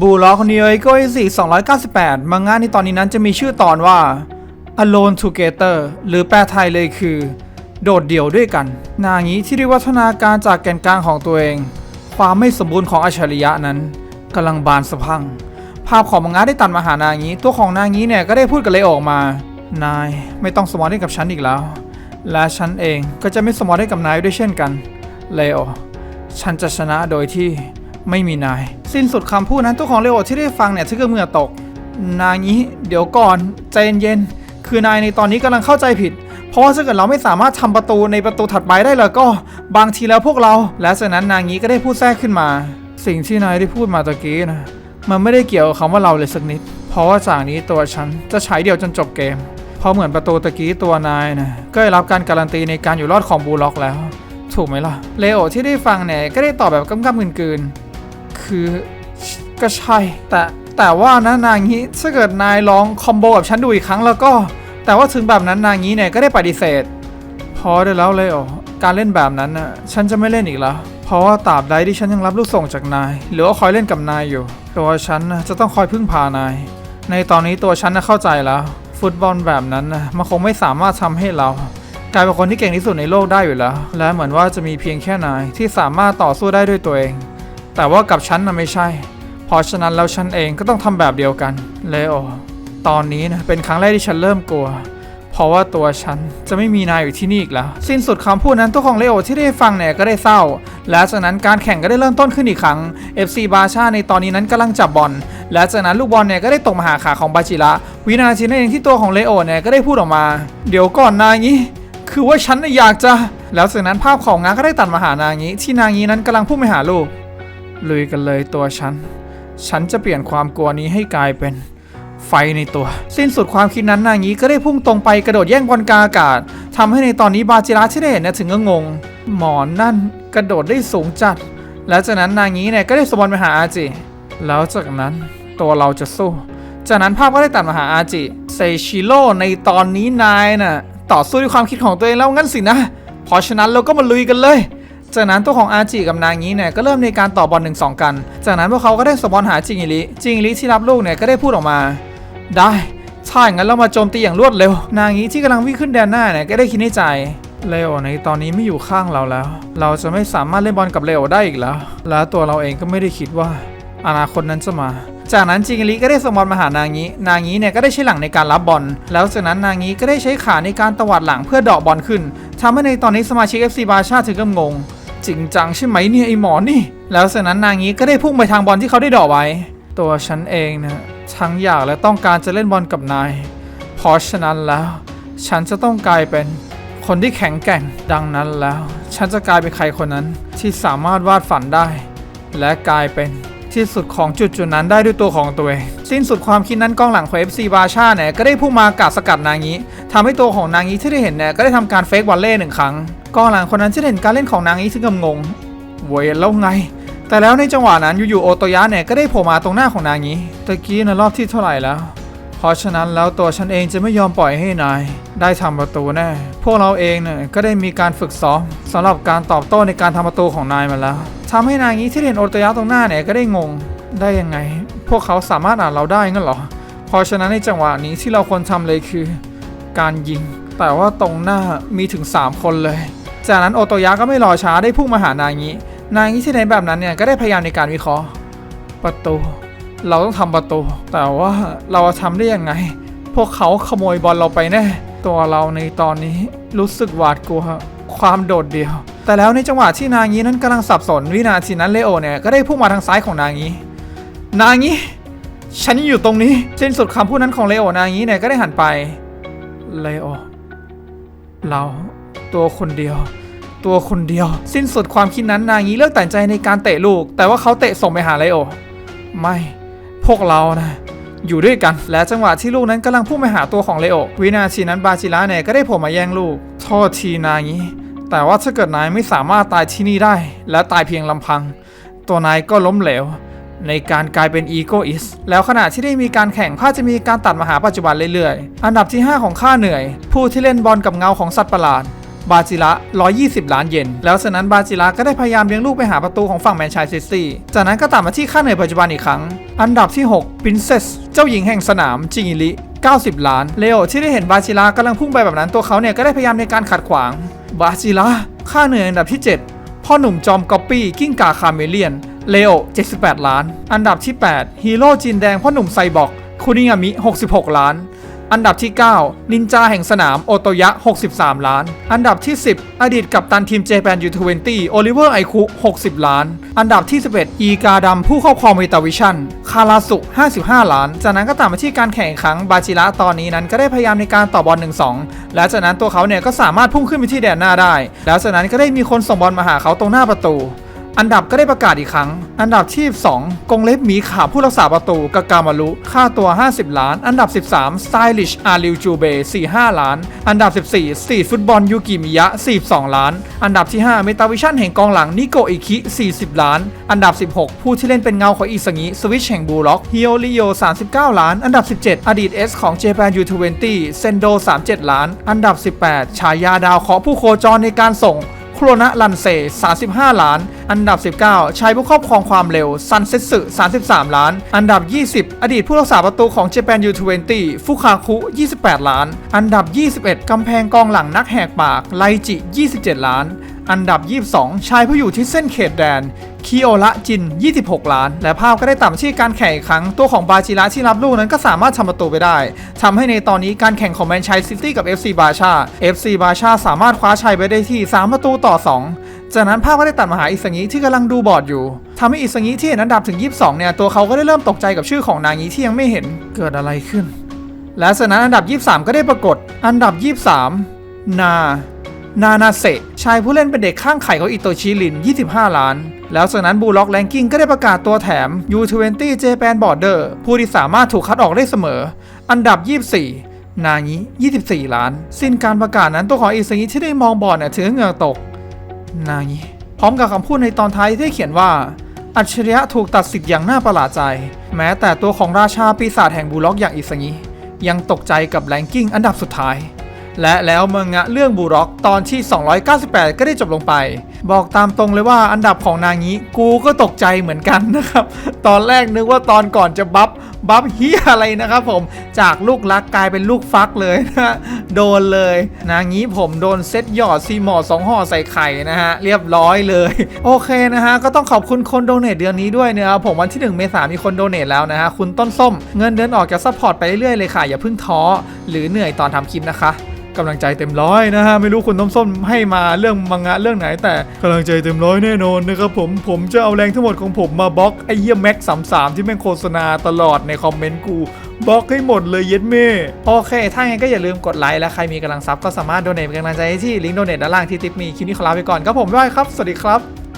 บูล็อกนิโอโกอิสิ298 มังงะในตอนนี้นั้นจะมีชื่อตอนว่า Alone Together หรือแปลไทยเลยคือ โดดเดี่ยวด้วยกัน นางี้ที่ได้วัฒนาการจากแกนกลางของตัวเอง ความไม่สมบูรณ์ของอัจฉริยะนั้นกำลังบานสะพัง ภาพของมังงะได้ตัดมาหานางี้ ตัวของนางี้เนี่ยก็ได้พูดกับเลโอออกมา นายไม่ต้องสมอลเล่นกับฉันอีกแล้ว และฉันเองก็จะไม่สมอลเล่นกับนายด้วยเช่นกัน เลโอฉันจะชนะโดยที่ ไม่มีนาย สิ้นสุดคำพูดนั้นตัวของเลโอที่ได้ฟังเนี่ยที่ก็เหงื่อตก นางี้ เดี๋ยวก่อน ใจเย็นๆคือนายในตอนนี้กำลังเข้าใจผิด เพราะว่าถ้าเกิดเราไม่สามารถทำประตูในประตูถัดไปได้แล้วก็บางทีแล้วพวกเรา และจากนั้นนางงี้ก็ได้พูดแทรกขึ้นมา สิ่งที่นายได้พูดมาตะกี้นะมันไม่ได้เกี่ยวกับคำว่าเราเลยสักนิด เพราะว่าจากนี้ตัวฉันจะใช้เดี่ยวจนจบเกม เพราะเหมือนประตูตะกี้ตัวนายนะก็ได้รับการการันตีในการอยู่รอดของบูล็อกแล้ว ถูกไหมล่ะ เลโอที่ได้ฟังเนี่ยก็ได้ตอบแบบกำกำกลืนๆ คือก็ใช่ แต่แต่ว่านะนางงี้ถ้าเกิดนายลองคอมโบกับฉันดูอีกครั้งแล้วก็ แต่ว่าถึงแบบนั้นนางงี้เนี่ยก็ได้ปฏิเสธ พอได้แล้วเลโอการเล่นแบบนั้นน่ะฉันจะไม่เล่นอีกแล้วเพราะว่าตราบใดที่ฉันยังรับลูกส่งจากนาย หรือว่าคอยเล่นกับนายอยู่ตัวฉันจะต้องคอยพึ่งพานาย ในตอนนี้ตัวฉันน่ะเข้าใจแล้ว ฟุตบอลแบบนั้นนะมันคงไม่สามารถทำให้เรา กลายเป็นคนที่เก่งที่สุดในโลกได้อยู่แล้ว และเหมือนว่าจะมีเพียงแค่นายที่สามารถต่อสู้ได้ด้วยตัวเอง แต่ว่ากับฉันน่ะไม่ใช่ เพราะฉะนั้นแล้วฉันเองก็ต้องทำแบบเดียวกันเลโอตอนนี้นะเป็นครั้งแรกที่ฉันเริ่มกลัว เพราะว่าตัวฉันจะไม่มีนายอยู่ที่นี่อีกแล้ว สิ้นสุดคำพูดนั้นตัวของเลโอที่ได้ฟังเนี่ยก็ได้เศร้า และจากนั้นการแข่งก็ได้เริ่มต้นขึ้นอีกครั้ง FC บาชาในตอนนี้นั้นกำลังจับบอลและจากนั้นลูกบอลเนี่ยก็ได้ตกมาหาขาของบาจิระวินาทีนั้นเองที่ตัวของเลโอเนี่ยก็ได้พูดออกมา เดี๋ยวก่อนนายงี้ คือว่าฉันนะอยากจะ แล้วจากนั้นภาพของงาก็ได้ตัดมาหานางี้ ที่นางี้นั้นกำลังพุ่งไปหาลูก ลุยกันเลยตัวฉัน ฉันจะเปลี่ยนความกลัวนี้ให้กลายเป็นไฟในตัว สิ้นสุดความคิดนั้นนางงี้ก็ได้พุ่งตรงไปกระโดดแย่งบอลกาอากาศทำให้ในตอนนี้บาจิระที่ได้เห็นเนี่ยถึงก็งง หมอนนั่นกระโดดได้สูงจัด แล้วจากนั้นนางงี้เนี่ยก็ได้สมบอลไปหาอาจิ แล้วจากนั้นตัวเราจะสู้ จากนั้นภาพก็ได้ตัดมาหาอาจิเซชิโร่ในตอนนี้นายน่ะต่อสู้ด้วยความคิดของตัวเองแล้วงั้นสินะ เพราะฉะนั้นเราก็มาลุยกันเลย จากนั้นตัวของอาจิกับนางงี้เนี่ยก็เริ่มในการต่อบอลหนึ่งสองกัน จากนั้นพวกเขาก็ได้สบอลหาจิงอิลิจิงอิลิที่รับลูกเนี่ยก็ได้พูดออกมา ได้ถ้าอย่างนั้นเรามาโจมตีอย่างรวดเร็ว นางงี้ที่กำลังวิ่งขึ้นแดนหน้าเนี่ยก็ได้คิดในใจเลโอในตอนนี้ไม่อยู่ข้างเราแล้ว เราจะไม่สามารถเล่นบอลกับเลโอได้อีกแล้ว และตัวเราเองก็ไม่ได้คิดว่า อนาคตนั้นจะมา จากนั้นจิงลิก็ได้ส่งบอลมาหานางงี้ นางงี้เนี่ยก็ได้ใช้หลังในการรับบอล แล้วจากนั้นนางงี้ก็ได้ใช้ขาในการตวัดหลังเพื่อเดอกบอลขึ้นทำให้ในตอนนี้สมาชิก FC บาชาถึงกับงง จริงจังใช่ไหมเนี่ยไอหมอนี่ แล้วจากนั้นนางงี้ก็ได้พุ่งไปทางบอลที่เขาได้ดอกไว้ ตัวฉันเองนะทั้งอยากและต้องการจะเล่นบอลกับนาย เพราะฉะนั้นแล้ว ฉันจะต้องกลายเป็นคนที่แข็งแกร่งดังนั้นแล้ว ฉันจะกลายเป็นใครคนนั้นที่สามารถวาดฝันได้ และกลายเป็นที่สุดของจุดจุดๆนั้นได้ด้วยตัวของตัวเอง สิ้นสุดความคิดนั้นกองหลังของ FC บาชาเนี่ยก็ได้พุ่งมากาดสกัดนางงี้ทำให้ตัวของนางงี้ที่ได้เห็นเนี่ยก็ได้ทำการเฟกบอลเล่หนึ่งครั้ง กองหลังคนนั้นที่เห็นการเล่นของนางงี้ถึงกับงงเวยแล้วไง แต่แล้วในจังหวะนั้นอยู่ๆโอโตยะเนี่ยก็ได้โผล่มาตรงหน้าของนางงี้ตะกี้นะรอบที่เท่าไหร่แล้ว เพราะฉะนั้นแล้วตัวฉันเองจะไม่ยอมปล่อยให้นาย ได้ทำประตูแน่ พวกเราเองเนี่ยก็ได้มีการฝึกซ้อมสำหรับการตอบโต้ในการทำประตูของนายมาแล้วทำให้นางงี้ที่เห็นโอโตยะตรงหน้าเนี่ยก็ได้งงได้ยังไง พวกเขาสามารถอ่านเราได้งั้นเหรอ เพราะฉะนั้นในจังหวะนี้ที่เราควรทำเลยคือ การยิง แต่ว่าตรงหน้ามีถึง 3 คนเลย จากนั้นโอโตยะก็ไม่รอช้าได้พุ่งมาหานางินางงี้ที่เห็นแบบนั้นเนี่ยก็ได้พยายามในการวิเคราะห์ ประตู เราต้องทำประตู แต่ว่าเราจะทำได้ยังไง พวกเขาขโมยบอลเราไปแน่ ตัวเราในตอนนี้รู้สึกหวาดกลัวความโดดเดี่ยว แต่แล้วในจังหวะที่นางงี้นั้นกำลังสับสนวินาทีนั้นเลโอเนี่ยก็ได้พุ่งมาทางซ้ายของนางงี้นางงี้ฉันอยู่ตรงนี้สิ้นสุดคำพูดนั้นของเลโอนางงี้เนี่ยก็ได้หันไปเลโอเรา ตัวคนเดียว ตัวคนเดียว สิ้นสุดความคิดนั้นนางี้เลือกตัดใจในการเตะลูก แต่ว่าเขาเตะส่งไปหาเลโอ ไม่พวกเรานะ อยู่ด้วยกัน และจังหวะที่ลูกนั้นกำลังพุ่งไปหาตัวของเลโอ วินาทีนั้นบาจิระเนี่ยก็ได้โผล่มาแย่งลูก โทษทีนางี้ แต่ว่าถ้าเกิดนายไม่สามารถตายที่นี่ได้ และตายเพียงลำพัง ตัวนายก็ล้มเหลวในการกลายเป็นอีโกอิส แล้วขณะที่ได้มีการแข่งข้าจะมีการตัดมาหาปัจจุบันเรื่อยๆ อันดับที่ 5 ของข้าเหนื่อย ผู้ที่เล่นบอลกับเงาของสัตว์ประหลาด บาจิระ 120 ล้านเยน แล้วจากนั้นบาจิระก็ได้พยายามเลี้ยงลูกไปหาประตูของฝั่งแมนชัยซิตี้ จากนั้นก็ตัดมาที่ค่าเหนื่อยปัจจุบันอีกครั้ง อันดับที่ 6 Princess เจ้าหญิงแห่งสนามจิงิลิ90 ล้าน เลโอที่ได้เห็นบาจิระกำลังพุ่งไปแบบนั้นตัวเขาเนี่ยก็ได้พยายามในการขัดขวาง บาจิระ ค่าเหนื่อยอันดับที่ 7 พ่อหนุ่มจอมก๊อปปี้กิ้งก่าคาเมเลียน เลโอ 78 ล้าน อันดับที่ 8 ฮีโร่จีนแดงพ่อหนุ่มไซบอร์กคุนิงามิ 66 ล้าน อันดับที่ 9 นินจาแห่งสนามโอโตยะ 63 ล้าน อันดับที่ 10 อดีตกัปตันทีมเจแปนยู2 0โอลิเวอร์ไอคุ 60 ล้าน อันดับที่ 11 อีกาดำผู้ครอบครองเมตาวิชั่น คาราสุ 55 ล้าน จากนั้นก็ตามมาที่การแข่งครั้งบาจิระตอนนี้นั้นก็ได้พยายามในการต่อบอล 1-2 และจากนั้นตัวเขาเนี่ยก็สามารถพุ่งขึ้นไปที่แดนหน้าได้ แล้วจากนั้นก็ได้มีคนส่งบอลมาหาเขาตรงหน้าประตู อันดับก็ได้ประกาศอีกครั้ง อันดับที่ 2 กงเล็บหมีขาผู้รักษาประตูกากามารุค่าตัว 50 ล้าน อันดับ 13 Stylish อาริวจูเบ45 ล้าน อันดับ 14สตรีทฟุตบอลยูกิมิยะ 42 ล้าน อันดับที่ 5 เมตาวิชั่นแห่งกองหลังนิโกอิคิ 40 ล้าน อันดับ 16 ผู้ที่เล่นเป็นเงาของอิสงิสวิชแห่งบูล็อกฮิโอริโย 39 ล้าน อันดับ 17 อดีต S ของ Japan U20 เวนตีเซนโด 37 ล้าน อันดับ 18 ฉายาดาวเคราะห์ผู้โคจรในการส่ง โครนะลันเซ 35 ล้าน อันดับ 19 ชายผู้ครอบครองความเร็ว ซันเซสึ 33 ล้าน อันดับ 20 อดีตผู้รักษาประตูของ Japan U20 ฟุคาคุ 28 ล้าน อันดับ 21 กำแพงกองหลังนักแหกปาก ไลจิ 27 ล้าน อันดับ 22 ชายผู้อยู่ที่เส้นเขตแดนคิโอระจิน 26 ล้าน และภาพก็ได้ต่ำที่การแข่งอีกครั้ง ตัวของบาจิระที่รับลูกนั้นก็สามารถทำประตูไปได้ ทำให้ในตอนนี้การแข่งของแมนเชัยซิตี้กับ FC บาชา FC บาชาสามารถคว้าชัยไปได้ที่ 3 ประตูต่อ 2 จากนั้นภาพก็ได้ตัดมาหาอิสงิที่กำลังดูบอร์ดอยู่ทำให้อิสงิที่เห็นอันดับถึง 22 เนี่ย ตัวเขาก็ได้เริ่มตกใจกับชื่อของนางีที่ยังไม่เห็น เกิดอะไรขึ้น และจากนั้นอันดับ 23 ก็ได้ปรากฏ อันดับ 23 นา นานาเซะชายผู้เล่นเป็นเด็กข้างไข่ของอิโตชิริน 25 ล้าน แล้วจากนั้นบูล็อกแลนกิ้งก็ได้ประกาศตัวแถม U20 Japan Border ผู้ที่สามารถถูกคัดออกได้เสมอ อันดับ 24 นางิ24 ล้าน สิ้นการประกาศนั้นตัวของอิสงิที่ได้มองบอร์ดเนี่ยถือเหงื่อตก นางิพร้อมกับคำพูดในตอนท้ายที่เขียนว่า อัจฉริยะถูกตัดสิทธิ์อย่างน่าประหลาดใจ แม้แต่ตัวของราชาปีศาจแห่งบูล็อกอย่างอิสงิยังตกใจกับแลนกิ้งอันดับสุดท้าย และแล้วมังงะเรื่องบูร็อกตอนที่ 298 ก็ได้จบลงไป บอกตามตรงเลยว่าอันดับของนางนี้กูก็ตกใจเหมือนกันนะครับ ตอนแรกนึกว่าตอนก่อนจะบัฟบัฟเฮียอะไรนะครับผมจากลูกรักกลายเป็นลูกฟักเลยนะโดนเลย นางนี้ผมโดนเซตหยอดซีหมอสองห่อใส่ไข่นะฮะ เรียบร้อยเลย โอเคนะฮะ ก็ต้องขอบคุณคนโดเนทเดือนนี้ด้วยนะครับผมวันที่ 1 เมษายนมีคนโดเนทแล้วนะฮะ คุณต้นส้ม เงินเดือนออกจะซัพพอร์ตไปเรื่อยๆเลยค่ะ อย่าเพิ่งท้อหรือเหนื่อยตอนทำคลิปนะคะ กำลังใจเต็มร้อยนะฮะไม่รู้คุณต้มส้มให้มาเรื่องมังงะเรื่องไหน แต่กำลังใจเต็มร้อยแน่นอนนะครับผมผมจะเอาแรงทั้งหมดของผมมาบล็อกไอ้เยี่ยมแม็กสามสามที่แม่งโฆษณาตลอดในคอมเมนต์กูบล็อกให้หมดเลยเย็ดเม่โอเค ถ้างั้นก็อย่าลืมกดไลค์และใครมีกำลังซับก็สามารถโดเนทเป็นกำลังใจให้ที่ลิงก์โดเนทด้านล่างที่ทิปมีคลิปนี้ขอลาไปก่อนครับผมบ๊ายบายครับ สวัสดีครับ